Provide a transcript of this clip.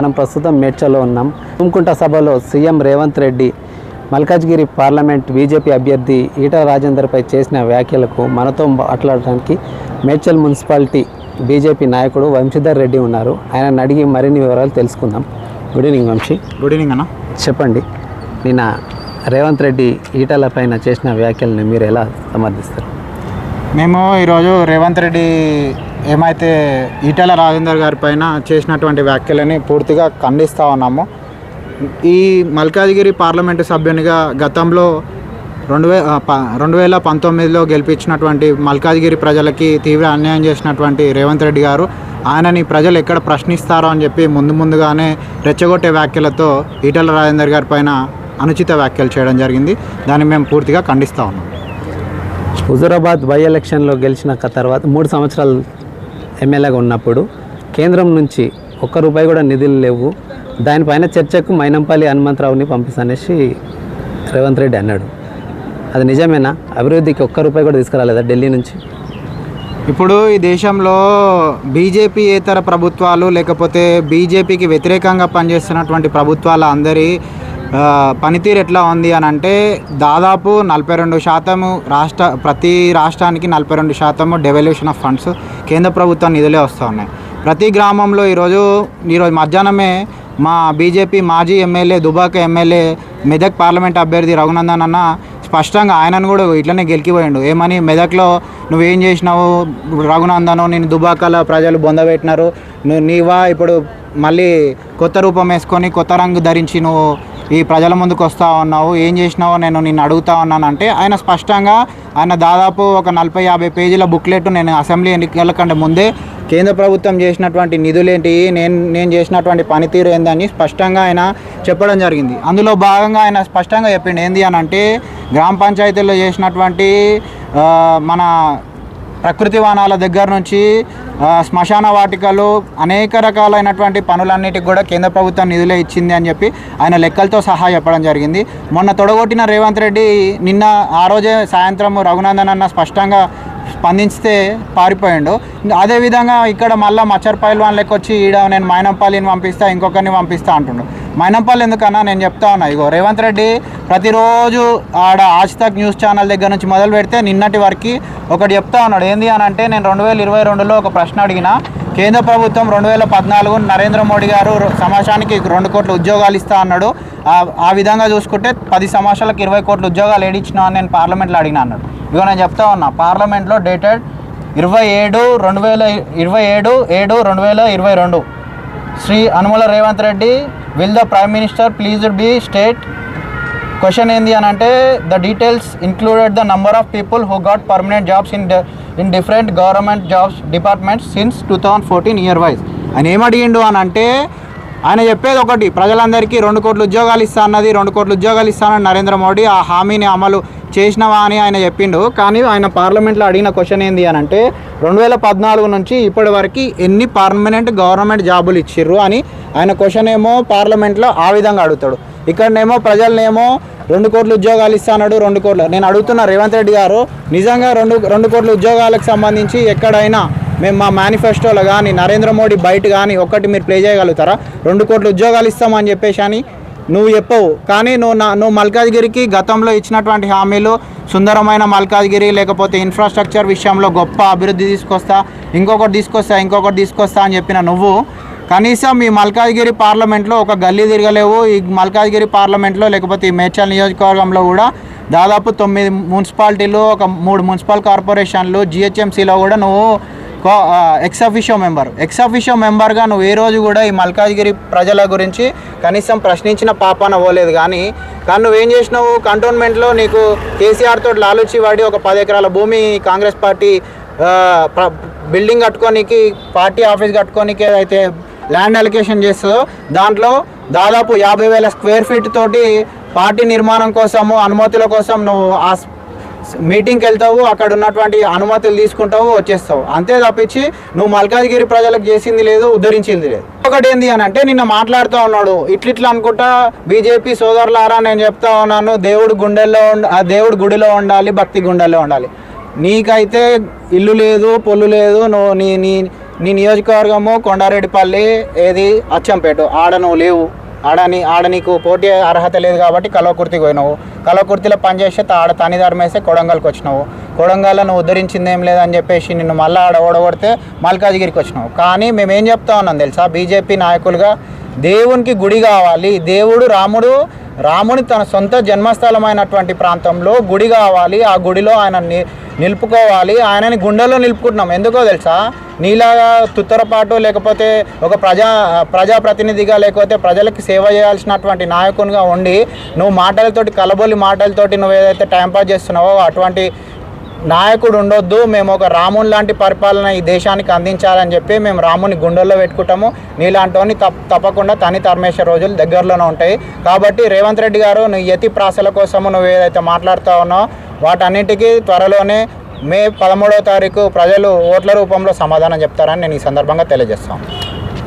మనం ప్రస్తుతం మేడ్చలో ఉన్నాం. తుమ్కుంట సభలో CM Revanth Reddy Malkajgiri parliament BJP అభ్యర్థి ఈటల రాజేందర్పై చేసిన వ్యాఖ్యలకు మనతో మాట్లాడడానికి మేడ్చల్ మున్సిపాలిటీ బీజేపీ నాయకుడు వంశీధర్ రెడ్డి ఉన్నారు. ఆయన అడిగి మరిన్ని వివరాలు తెలుసుకుందాం. Good evening Vamshi. Good evening అన్న. చెప్పండి నిన్న రేవంత్ రెడ్డి ఈటల పైన చేసిన వ్యాఖ్యలను మీరు ఎలా సమర్థిస్తారు? మేము ఈరోజు రేవంత్ రెడ్డి ఏమైతే ఈటల రాజేందర్ గారి పైన చేసినటువంటి వ్యాఖ్యలని పూర్తిగా ఖండిస్తూ ఉన్నాము. ఈ మల్కాజ్గిరి పార్లమెంటు సభ్యునిగా గతంలో రెండు వే రెండు వేల పంతొమ్మిదిలో గెలిపించినటువంటి మల్కాజ్గిరి ప్రజలకి తీవ్ర అన్యాయం చేసినటువంటి రేవంత్ రెడ్డి గారు ఆయనని ప్రజలు ఎక్కడ ప్రశ్నిస్తారో అని చెప్పి ముందు ముందుగానే రెచ్చగొట్టే వ్యాఖ్యలతో ఈటల రాజేందర్ గారి పైన అనుచిత వ్యాఖ్యలు చేయడం జరిగింది. దాన్ని మేము పూర్తిగా ఖండిస్తూ ఉన్నాం. హుజూరాబాద్ బై ఎలక్షన్లో గెలిచిన తర్వాత మూడు సంవత్సరాలు ఎమ్మెల్యేగా ఉన్నప్పుడు కేంద్రం నుంచి ఒక్క రూపాయి కూడా నిధులు లేవు. దానిపైన చర్చకు మైనంపల్లి హనుమంతరావుని పంపిస్తానేసి రేవంత్ రెడ్డి అన్నాడు. అది నిజమేనా? అభివృద్ధికి ఒక్క రూపాయి కూడా తీసుకురాలేదా ఢిల్లీ నుంచి? ఇప్పుడు ఈ దేశంలో బీజేపీ ఇతర ప్రభుత్వాలు లేకపోతే బీజేపీకి వ్యతిరేకంగా పనిచేస్తున్నటువంటి ప్రభుత్వాల అందరి పనితీరు ఎట్లా ఉంది అని అంటే దాదాపు నలభై రెండు శాతము రాష్ట్ర ప్రతి రాష్ట్రానికి నలభై రెండు శాతము డెవల్యూషన్ ఆఫ్ ఫండ్స్ కేంద్ర ప్రభుత్వం నిధులే వస్తూ ఉన్నాయి ప్రతి గ్రామంలో ఈరోజు ఈరోజు మధ్యాహ్నమే మా బీజేపీ మాజీ MLA Dubbaka MLA Medak parliament అభ్యర్థి రఘునందన్ అన్న స్పష్టంగా ఆయనను కూడా ఇట్లనే గెలికిపోయిండు. ఏమని? మెదక్లో నువ్వేం చేసినావు? రఘునందను నేను దుబాకల ప్రజలు బొందబెట్టినారు. నువ్వు నీవా ఇప్పుడు మళ్ళీ కొత్త రూపం వేసుకొని కొత్త రంగు ధరించి నువ్వు ఈ ప్రజల ముందుకు వస్తా ఉన్నావు ఏం చేసినావో నేను నిన్ను అడుగుతా ఉన్నాను అంటే ఆయన స్పష్టంగా ఆయన దాదాపు ఒక నలభై యాభై పేజీల బుక్లెట్ నేను అసెంబ్లీ ఎన్నికల కంటే ముందే కేంద్ర ప్రభుత్వం చేసినటువంటి నిధులేంటి నేను నేను చేసినటువంటి పనితీరు ఏందని స్పష్టంగా ఆయన చెప్పడం జరిగింది. అందులో భాగంగా ఆయన స్పష్టంగా చెప్పిండు ఏంది అని అంటే గ్రామ పంచాయతీల్లో చేసినటువంటి మన ప్రకృతి వనాల దగ్గర నుంచి శ్మశాన వాటికలు అనేక రకాలైనటువంటి పనులన్నిటికి కూడా కేంద్ర ప్రభుత్వం నిధులే ఇచ్చింది అని చెప్పి ఆయన లెక్కలతో సహా చెప్పడం జరిగింది. మొన్న తొడగొట్టిన రేవంత్ రెడ్డి నిన్న ఆ రోజే సాయంత్రం రఘునందన్ అన్న స్పష్టంగా స్పందించితే పారిపోయిండు. అదేవిధంగా ఇక్కడ మళ్ళీ మచ్చర్ పైల్వాన్ లెక్క వచ్చి ఈడ నేను మైనంపల్లిని పంపిస్తా ఇంకొకరిని పంపిస్తా అంటుండు. మైనంపల్లి ఎందుకన్నా? నేను చెప్తా ఉన్నా ఇగో రేవంత్ రెడ్డి ప్రతిరోజు ఆడ ఆజ్ తక్ న్యూస్ ఛానల్ దగ్గర నుంచి మొదలు పెడితే నిన్నటి వరకు ఒకటి చెప్తా ఉన్నాడు. ఏంది అని అంటే నేను రెండు వేల ఇరవై రెండులో ఒక ప్రశ్న అడిగిన కేంద్ర ప్రభుత్వం రెండు వేల పద్నాలుగు నరేంద్ర మోడీ గారు సమాజానికి రెండు కోట్ల ఉద్యోగాలు ఇస్తా అన్నాడు. ఆ- విధంగా చూసుకుంటే పది సంవత్సరాలకు ఇరవై కోట్ల ఉద్యోగాలు ఏడిచ్చినా అని నేను పార్లమెంట్లో అడిగిన అన్నాడు. ఇగో నేను చెప్తా ఉన్నా పార్లమెంట్లో డేటెడ్ ఇరవై ఏడు రెండు వేల ఇరవై ఏడు ఏడు రెండు వేల ఇరవై రెండు. Shri Anumula Revanth Reddy will the prime minister please be state question ఏంది అని అంటే the details included the number of people who got permanent jobs in in different government jobs departments since two thousand fourteen year wise ఆయన ఏమడిగిండు అని అంటే ఆయన చెప్పేది ఒకటి ప్రజలందరికీ రెండు కోట్ల ఉద్యోగాలు ఇస్తా అన్నది రెండు కోట్ల ఉద్యోగాలు ఇస్తానని నరేంద్ర మోడీ ఆ హామీని అమలు చేసినవా అని ఆయన చెప్పిండు. కానీ ఆయన పార్లమెంట్లో అడిగిన క్వశ్చన్ ఏంది అని అంటే రెండు వేల పద్నాలుగు నుంచి ఇప్పటి వరకు ఎన్ని పర్మనెంట్ గవర్నమెంట్ జాబులు ఇచ్చిర్రు అని ఆయన క్వశ్చన్ ఏమో పార్లమెంట్లో ఆ విధంగా అడుగుతాడు. ఇక్కడనేమో ప్రజలనేమో రెండు కోట్ల ఉద్యోగాలు ఇస్తాడు రెండు కోట్ల. నేను అడుగుతున్న రేవంత్ రెడ్డి గారు నిజంగా రెండు రెండు కోట్ల ఉద్యోగాలకు సంబంధించి ఎక్కడైనా మేము మా మేనిఫెస్టోలో కానీ నరేంద్ర మోడీ బయట కానీ ఒక్కటి మీరు ప్లే చేయగలుగుతారా? రెండు కోట్ల ఉద్యోగాలు ఇస్తామని చెప్పేసి అని నువ్వు చెప్పవు. కానీ నువ్వు నా నువ్వు మల్కాజ్గిరికి గతంలో ఇచ్చినటువంటి హామీలు సుందరమైన మల్కాజ్గిరి లేకపోతే ఇన్ఫ్రాస్ట్రక్చర్ విషయంలో గొప్ప అభివృద్ధి తీసుకొస్తా ఇంకొకటి తీసుకొస్తా ఇంకొకటి తీసుకొస్తా అని చెప్పిన నువ్వు కనీసం ఈ మల్కాజ్గిరి పార్లమెంట్లో ఒక గల్లీ తిరగలేవు. ఈ మల్కాజ్గిరి పార్లమెంట్లో లేకపోతే ఈ మేడ్చల్ నియోజకవర్గంలో కూడా దాదాపు తొమ్మిది మున్సిపాలిటీలు ఒక మూడు మున్సిపల్ కార్పొరేషన్లు జిహెచ్ఎంసీలో కూడా నువ్వు ఎక్సఫిషియో మెంబర్ ఎక్సఫిషియో మెంబర్గా నువ్వు ఏ రోజు కూడా ఈ మల్కాజ్గిరి ప్రజల గురించి కనీసం ప్రశ్నించిన పాపాన పోలేదు. కానీ కానీ నువ్వేం చేసినావు? కంటోన్మెంట్లో నీకు కేసీఆర్ తోటి లాలుచి వాడి ఒక పది ఎకరాల భూమి కాంగ్రెస్ పార్టీ బిల్డింగ్ కట్టుకోనికి పార్టీ ఆఫీస్ కట్టుకోనికి అయితే ల్యాండ్ అలికేషన్ చేస్తుందో దాంట్లో దాదాపు యాభై వేల స్క్వేర్ ఫీట్ తోటి పార్టీ నిర్మాణం కోసము అనుమతుల కోసం నువ్వు ఆ మీటింగ్కి వెళ్తావు అక్కడ ఉన్నటువంటి అనుమతులు తీసుకుంటావు వచ్చేస్తావు. అంతే తప్పించి నువ్వు మల్కాజ్గిరి ప్రజలకు చేసింది లేదు ఉద్ధరించింది లేదు. ఒకటి ఏంది అని అంటే నిన్న మాట్లాడుతూ ఉన్నాడు. ఇట్లిట్లా అనుకుంటా బీజేపీ సోదరులారా నేను చెప్తా ఉన్నాను దేవుడు గుండెల్లో ఆ దేవుడు గుడిలో ఉండాలి భక్తి గుండెల్లో ఉండాలి. నీకైతే ఇల్లు లేదు పొల్లు లేదు నువ్వు నీ నీ నీ నియోజకవర్గము కొండారెడ్డిపల్లి ఏది? అచ్చంపేట. ఆడ నువ్వు లేవు. ఆడ నీ ఆడ నీకు పోటీ అర్హత లేదు కాబట్టి కలవకుర్తికి పోయినావు. కలవకుర్తిలో పనిచేస్తే ఆడ తనిదారం వేస్తే కొడంగల్కి వచ్చినావు. కొడంగల్లో నువ్వు ఉద్ధరించింది ఏం లేదని చెప్పేసి నిన్ను మళ్ళీ ఆడ ఓడగొడితే మల్కాజ్గిరికి వచ్చినావు. కానీ మేము ఏం చెప్తా ఉన్నాం తెలుసా? బీజేపీ నాయకులుగా దేవునికి గుడి కావాలి. దేవుడు రాముడు రాముని తన సొంత జన్మస్థలమైనటువంటి ప్రాంతంలో గుడి కావాలి. ఆ గుడిలో ఆయన ని- నిలుపుకోవాలి. ఆయనని గుండెల్లో నిలుపుకుంటున్నాం. ఎందుకో తెలుసా? నీలాగా తుత్తరపాటు లేకపోతే ఒక ప్రజా ప్రజాప్రతినిధిగా లేకపోతే ప్రజలకు సేవ చేయాల్సినటువంటి నాయకునిగా ఉండి నువ్వు మాటలతోటి కలబోలి మాటలతోటి నువ్వు ఏదైతే టైంపాస్ చేస్తున్నావో అటువంటి నాయకుడు ఉండొద్దు మేము ఒక రాముని లాంటి పరిపాలన ఈ దేశానికి అందించాలని చెప్పి మేము రాముని గుండెల్లో పెట్టుకుంటాము. నీలాంటివన్నీ తప్ తప్పకుండా తని తరిమేసే రోజులు దగ్గరలోనే ఉంటాయి. కాబట్టి రేవంత్ రెడ్డి గారు నువ్వు యతి ప్రాసల కోసము నువ్వు ఏదైతే మాట్లాడుతా ఉన్నావు వాటన్నిటికీ త్వరలోనే మే పదమూడవ తారీఖు ప్రజలు ఓట్ల రూపంలో సమాధానం చెప్తారని నేను ఈ సందర్భంగా తెలియజేస్తాను.